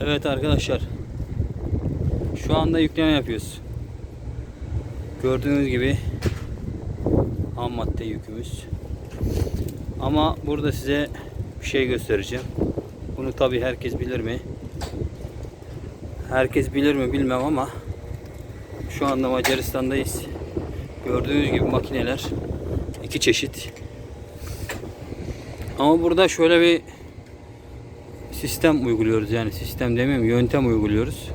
Evet arkadaşlar. Şu anda yükleme yapıyoruz. Gördüğünüz gibi ham madde yükümüz. Ama burada size bir şey göstereceğim. Bunu tabi herkes bilir mi? Herkes bilir mi bilmem ama şu anda Macaristan'dayız. Gördüğünüz gibi makineler iki çeşit. Ama burada şöyle bir sistem uyguluyoruz yani sistem demeyeyim yöntem uyguluyoruz.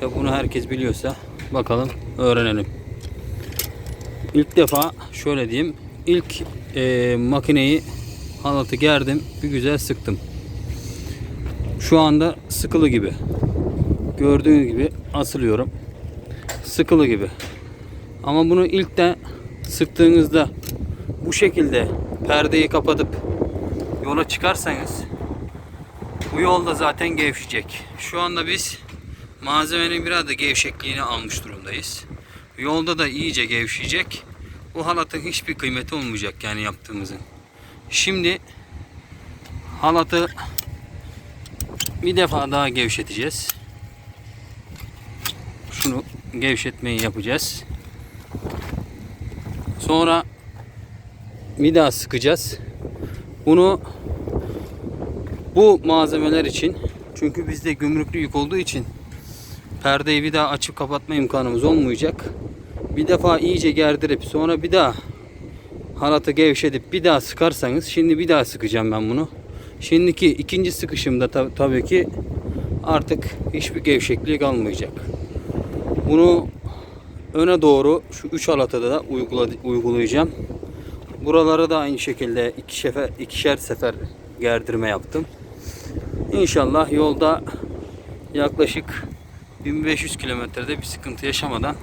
Tabi bunu herkes biliyorsa bakalım öğrenelim. İlk defa şöyle diyeyim ilk e, makineyi halatı gerdim bir güzel sıktım. Şu anda sıkılı gibi. Gördüğünüz gibi asılıyorum. Sıkılı gibi. Ama bunu ilk de sıktığınızda bu şekilde perdeyi kapatıp yola çıkarsanız bu yolda zaten gevşeyecek. Şu anda biz malzemenin biraz da gevşekliğini almış durumdayız. Yolda da iyice gevşeyecek. Bu halatın hiçbir kıymeti olmayacak yani yaptığımızın. Şimdi halatı bir defa daha gevşeteceğiz. Şunu gevşetmeyi yapacağız. Sonra bir daha sıkacağız. Bunu bu malzemeler için çünkü bizde gümrüklü yük olduğu için perdeyi bir daha açıp kapatma imkanımız olmayacak. Bir defa iyice gerdirip sonra bir daha halatı gevşetip bir daha sıkarsanız şimdi bir daha sıkacağım ben bunu. Şimdiki ikinci sıkışımda tab- tabii ki artık hiçbir gevşekliği kalmayacak. Bunu öne doğru şu üç halatı da uygula- uygulayacağım. Buralara da aynı şekilde iki sefer, ikişer sefer gerdirme yaptım. İnşallah yolda yaklaşık 1500 kilometrede bir sıkıntı yaşamadan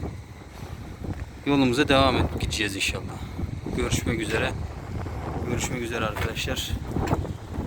yolumuza devam edip gideceğiz inşallah. Görüşmek üzere. Görüşmek üzere arkadaşlar.